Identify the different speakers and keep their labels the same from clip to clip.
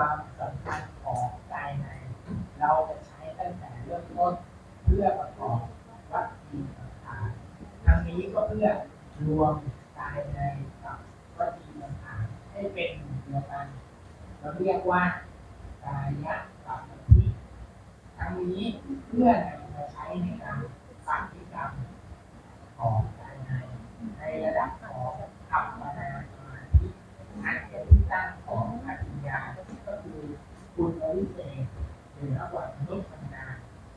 Speaker 1: ความสำคัญของกายใน เราจะใช้ตั้งแต่เริ่มต้นเพื่อประกอบวัตถุสังขารทั้งนี้ก็เพื่อรวมกายในกับวัตถุสังขารให้เป็นเดียวกันเราเรียกว่ากายะกับวัตถิทั้งนี้เพื่อนำมาใช้ในการปฏิกรรมของกายในในระดับของอัปปนาสมาธิอันเป็นที่ตั้งของอภิญญาก็คือ คุณวิเศษหนือกว่ามนุษย์ธรรมดา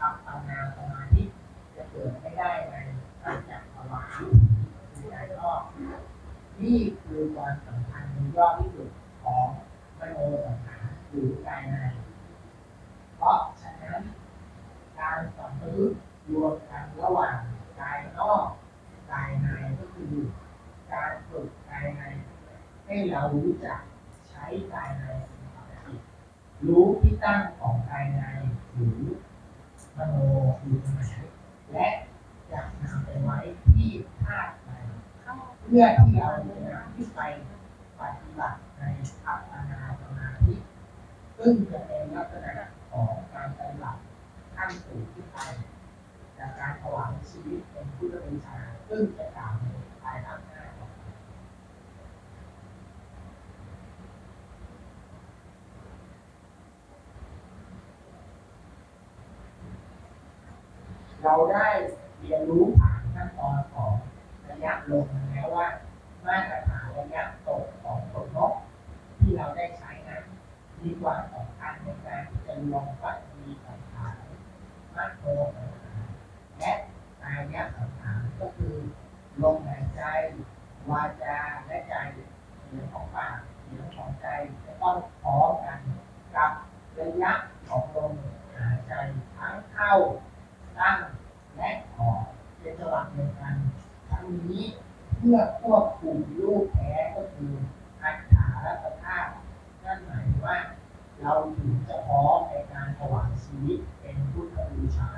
Speaker 1: อัปปนาสมาธิจะเกิดไม่ได้ในปัญจภาวะคือใจรอบนี่คือความสำคัญในยอดที่สุดของมโนสังขารหรือกายใน เพราะฉะนั้น การสัมผัสรวมกันระหว่างกายนอกกายในก็คือการฝึกกายใน ให้เรารู้จักใช้กายใน รู้ที่ตั้งของกายในหรือมโนอยู่ตรงไหนและจะนำไปไว้ที่ธาตุในเพื่อที่เราจะนำที่ไปปฏิบัติในอัปปนาสมาธิซึ่งจะเป็นลักษณะของการปฏิบัติขั้นสูงขึ้นไปจากการถวายชีวิตเป็นพุทธบูชาซึ่งจะกล่าวในภายหลังหน้าต่อไป เราได้เรียนรู้ผ่านขั้นตอนของระยะลงมาแล้วว่ามาตรฐานระยะตกของผลนกที่เราได้ใช้นั้นมีความสำคัญในการที่จะลงปฏิบัติฐานมากโมสังขาะกายะสังขารก็คือลมหายใจ วาจาและใจเสียงของปากเสียงของใจจะต้องพร้อมกันกับระยะของลมหายใจทั้งเข้าตั้งและออกเป็นจังหวะเดียวกัน ทั้งนี้เพื่อควบคุมรูปแท้ก็คืออัตถารัตภาพนั่นหมายว่า เราถึงจะพ่อในการถวายชีวิตเป็นพุทธบูชา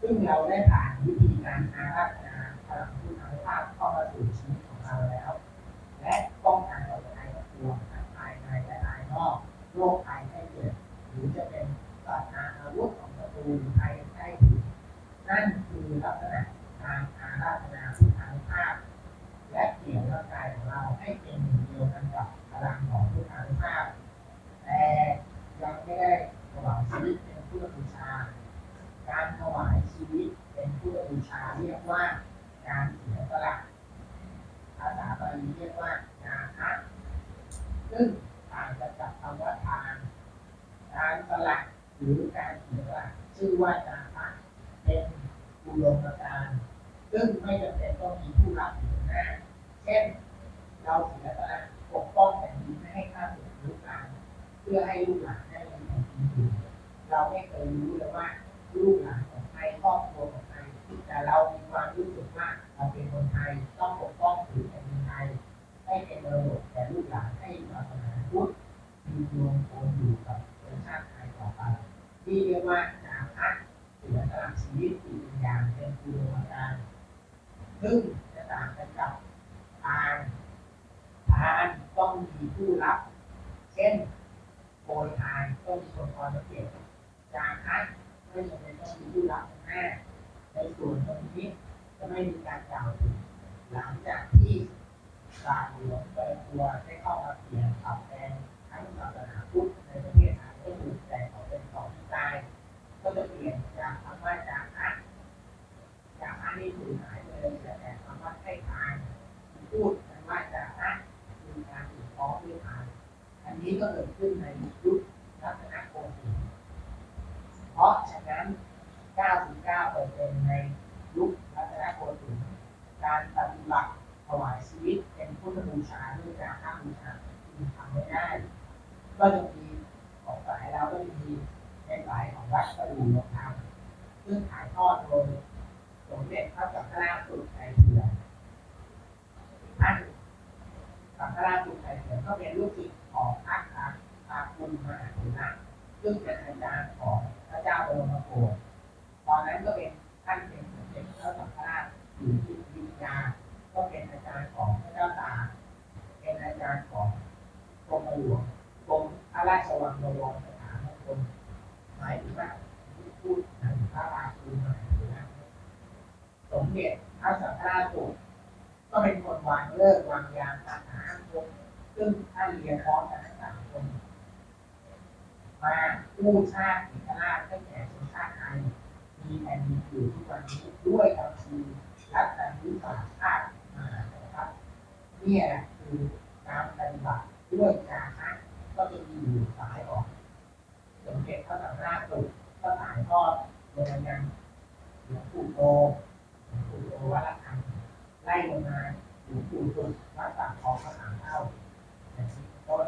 Speaker 1: ซึ่งเราได้ผ่านวิธีการอาราธนาพลังพุทธภาพเข้ามาสู่ชีวิตของเราแล้ว และป้องกันเราภัยกับตัวทั้งภายในและภายนอกโรคภัยไข้เจ็บหรือจะเป็นสัตว์อาวุธของศัตรูหรือภัยใกล้ถึงนั่นคือลักษณะการอาราธนาพุทธานุภาพ และเกี่ยวร่างกายของเราให้เป็นหนึ่งเดียวกันกับพลังของพุทธานุภาพ แต่ยังไม่ได้ถวายชีวิตเป็นพุทธบูชา การถวาย ชีวิตเป็นพุทธบูชาเรียกว่า การเสียสละภาษาบาลีเรียกว่านาคะซึ่งต่างจากคำว่าทานการสละหรือการเสียสละชื่อว่านาคะเป็นอุดมการ ซึ่งไม่จำเป็นต้องมีผู้รับอยู่หน้าเช่น เราเสียสละปกป้องแผ่นดินไม่ให้ข้าศึกรุกรานเพื่อให้ลูกหลานได้มีแผ่นดินอยู่เราไม่เคยรู้เลยว่าลูกหลาน แต่เรามีความรู้สึกว่าเราเป็นคนไทยต้องปกป้องผืนแผ่นดินไทยให้เป็นมรดกแก่ลูกหลานให้ศาสนาพุทธมีดวงคงอยู่กับประชาติไทยต่อไปที่เรียกว่าจาพักเสียสละชีวิตอีกอย่างเป็นคุณธรรมการซึ่งจะต่างกันกับทานทานต้องมีผู้รับ เช่นโปรยทานต้องมีคนคอยสังเกตจาพักไม่จำเป็นต้องมีผู้รับแน่ ในส่วนตรงนี้จะไม่มีการกล่าวถึงหลังจากที่การหลวงเปิดตัวได้เข้ามาเปลี่ยนครับแปลงทั้งศาสนาพุทธในประเทศไทยก็ถูกแต่งออกเป็นสองสไตล์ก็จะเปลี่ยนจากคำว่าจากอะจากอะนี่สูญหายไปเลยแต่แต่คำว่าให้ทานพูดกันว่าจากอะคือการถูกฟ้องด้วยทานอันนี้ก็เกิดขึ้นในยุครัตนโกสินทร์เพราะฉะนั้น 99%ในยุครัตนโกสินทร์การปฏิบัติ ถวายชีวิตเป็นพุทธบูชาด้วยการข้ามบูชาคือทำไม่ได้ ก็จะมีของสายเราก็จะมีในสายของวัดประดูลงธรรมซึ่งถ่ายทอดโดยสมเด็จพระสังฆราชสุดใจเถื่อนท่านสังฆราชสุดใจเถื่อนก็เป็นลูกศิษย์ของพระอาอาคุณมหาเถระ ซึ่งเป็นอาจารย์ของพระเจ้าเจ้าบรมโกศตอนนั้นก็เป็นท่านเป็นสมเด็จพระสังฆราชอยู่ที่วิทยาก็เป็นอาจารย์ของพระเจ้าตา เป็นอาจารย์ของกรมหลวงกรมพระราชวังบวรสถานมงคลหมายถึงว่าที่พูดถึงพระราชูมาถึงว่าสมเด็จพระสังฆราชโกศก็เป็นคนวางเลิกวางยามตามหาคนซึ่งท่านเรียนพร้อมกันทั้งสามคน มากู้ชาติเอกราชให้แก่ชนชาติไทยมีแผ่นดินอยู่ทุกวันนี้ด้วยคำชีรัฐวิสาชาติมานะครับเนี่ยคือการปฏิบัติด้วยการนะก็จะมีอยู่สายออกสมเด็จพระสังฆราชสุดก็ถ่ายทอดโดยยังหลวงปู่โตหลวงปู่โตวัดละคังไล่ลงมาหลวงปู่สุดวัดปากคลองพระสามเท่าอย่างนี้เป็นต้น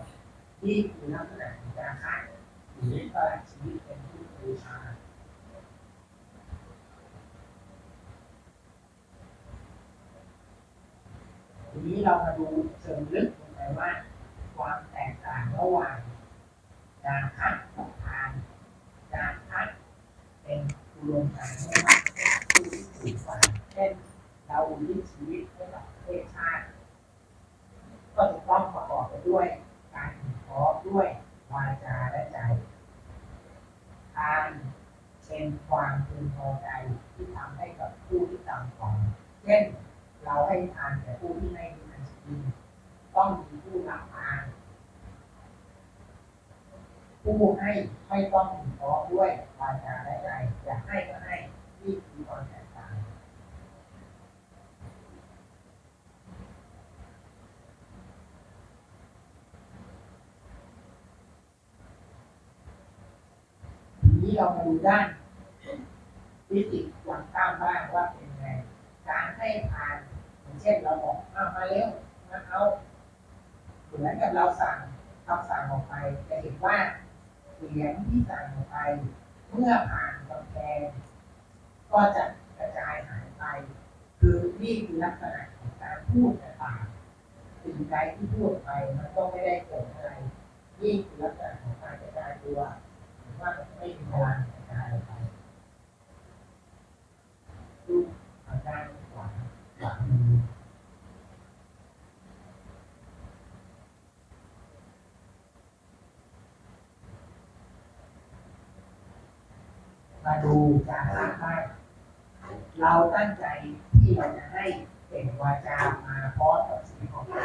Speaker 1: ที่คือลักษณะของการค้ ทีนี้เรามาดูเชิงลึกลงไปว่า ความแตกต่างระหว่างการคัดกับทานการคัดเป็นอุดมการณ์ให้กับผู้ที่ถูกกว่าเช่น เรายึดชีวิตให้กับประเทศชาติ ก็จะต้องประกอบไปด้วยการถึงพร้อมด้วยวาจาและใจทานเป็นความพึงพอใจที่ทำให้กับผู้ที่ต่ำกว่าเช่น เราให้ทานแต่ผู้ที่ไม่มีอันจะกินต้องมีผู้รับทาน ผู้ให้ไม่ต้องถึงพร้อมด้วยวาจาและใจจะให้ก็ให้นี่คือความแตกต่างทีนี้เรามาดูด้านฟิสิกส์ควอนตัมบ้างว่าเป็น ให้ทานอย่างเช่นเราบอกเอามาเร็วมาเอาเหมือนกับเราสั่งคำสั่งออกไปจะเห็นว่าเสียงที่สั่งออกไป เมื่อผ่านกำแพงก็จะกระจายหายไป คือนี่คือลักษณะของการพูดแต่างๆสิ่งใดที่พูดไปมันก็ไม่ได้เกิดอะไรนี่คือลักษณะของการกระจายตัวหรือว่าไม่มีพลังกระจายออกไปดูทางด้าน มาดูจากสร้างบ้านเราตั้งใจที่เราจะให้เป่งวาจามาพร้อมกับสีของใจ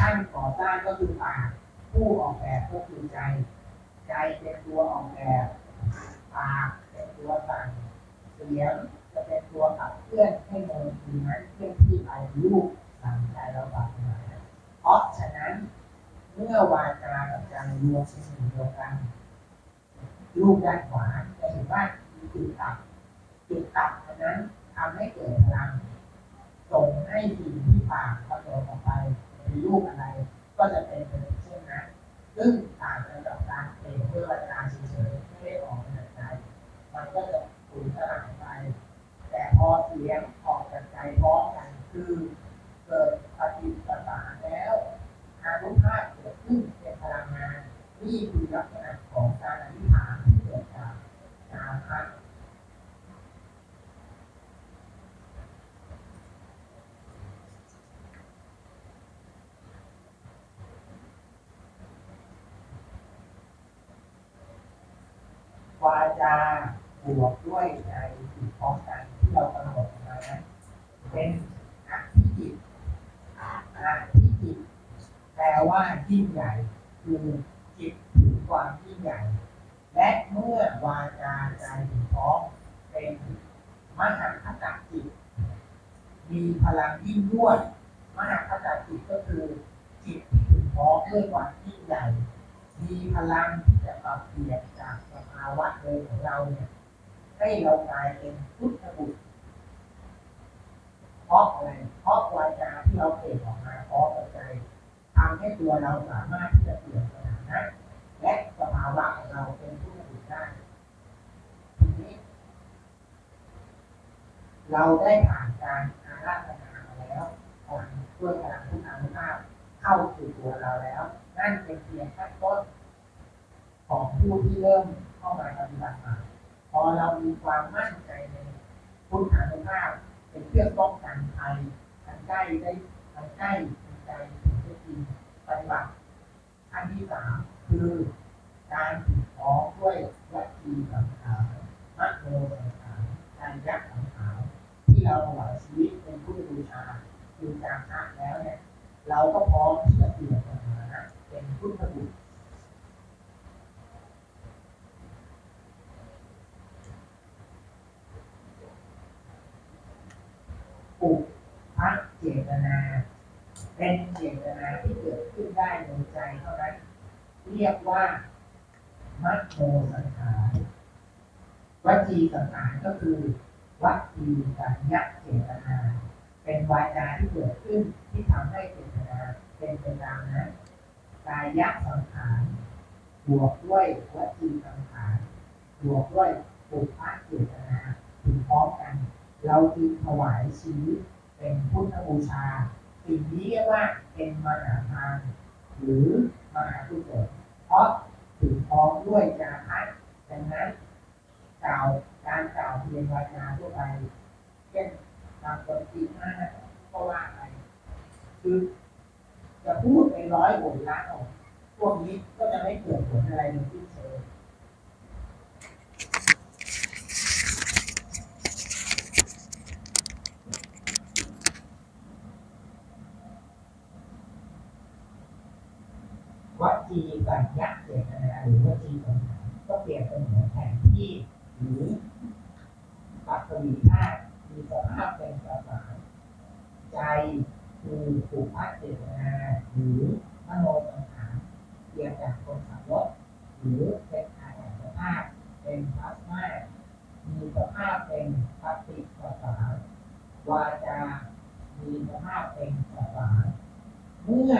Speaker 1: ท่านก่อสร้างก็คือปากผู้ออกแบบก็คือใจ ใจเป็นตัวออกแบบปากเป็นตัวสั่งเสียง เป็นตัวขับเคลื่อนให้โมเลกุลนั้นเคลื่อนที่ไปรูปสั่งใจเราปรับมาเพราะฉะนั้นเมื่อวาจากับใจรวมเป็นหนึ่งเดียวกันรูปด้านขวาจะเห็นว่ามีจุดตัดจุดตัดอันนั้นทำให้เกิดพลังส่งให้สิ่งที่ปากผสมออกไปเป็นรูปอะไร ก็จะเป็นเช่นนั้นซึ่งต่างกันกับการเปลี่ยนเพื่อวาจาเฉยๆไม่ได้ออกมาจากใจ มันก็จะสูญสลายไป แต่พอเสียงออกจากใจพร้อมกันคือเกิดปฏิปทานแล้วอานุภาพเกิดขึ้นเป็นพลังงาน นี่คือลักษณะของการอธิษฐานที่เกิดจากการพักวาจาบวกด้วยใจติดพร้อมกันที่เรากำหนดมานั้นเป็นอธิจิตอธิจิตแปลว่ายิ่งใหญ่คือจิตถึงความยิ่งใหญ่ และเมื่อวาจาใจถึงพร้อมเป็นมหาคตจิต มีพลังยิ่งยวดมหาคตจิตก็คือจิตที่ถึงพร้อมด้วยความยิ่งใหญ่ มีพลังที่จะปรับเปลี่ยนจากาวะเดิมของเราเนี่ยให้เรากลายเป็นพุทธบุตรเพราะอะไรเพราะวาจาที่เราเปล่งออกมาเพร้อมกับใจทำให้ตัวเราสามารถที่จะเปลี่ยนสถานะและสภาวะของเราเป็นผู้ถูกได้ทีนี้เราได้ผ่านการอาราธนามาแล้วพลังด้วยพลังพุทธานุภาพเข้าสู่ตัวเราแล้ว นั่นเป็นเพียงขั้นต้นของผู้ที่เริ่ม เข้ามาปฏิบัติมาพอเรามีความมั่นใจในพุทธานุภาพเป็นเครื่องป้องกันภัยทางใกล้ได้ทางใกล้ทางไกลถึงจะจริงปฏิบัติอันที่สามคือการถูกฟ้องด้วยวัตถีสังขารมัคโนสังขารการยักสังขารที่เราถวายชีวิตเป็นผู้บูชาคือการชาติแล้วเนี่ยเราก็พร้อมที่จะเปลี่ยนสถานะเป็นพุทธบุตร ปุพระเจตนา เป็นเจตนาที่เกิดขึ้นได้ในใจเท่านั้น เรียกว่ามัคโมสังขารวจีสังขารก็คือวัจีสัญญาเจตนา เป็นวาจาที่เกิดขึ้นที่ทำให้เจตนาเป็นไปตามนั้นกายสังขารบวกด้วยวจีสังขารบวกด้วยปุพพะเจตนาถึงพร้อมกัน เราจึงถวายชีวิตเป็นพุทธบูชา สิ่งนี้เรียกว่าเป็นมหาทานหรือมหากุศลเพราะถึงพร้อมด้วยจาคะดังนั้นกล่าวการกล่าวเพียงวาจาทั่วไปเช่นทำคนตีห้าก็ว่าไปคือจะพูดไปร้อยโหนล้านออกพวกนี้ก็จะไม่เกิดผลอะไรในที่เชิง วัจีสัญญาเจตนาหรือวัจีสังขารก็เปรียบเป็นเหมือนแผนที่หรือปัตตวีธาตุมีสภาพเป็นสสารใจคือผูกพัดเจตนาหรือมโนสังขารเกี่ยวกับคนขับรถหรือเป็นอาหารสภาพเป็นพลาสมามีสภาพเป็นพลาสติกสสารวาจา มีสภาพเป็นสสารเมื่อ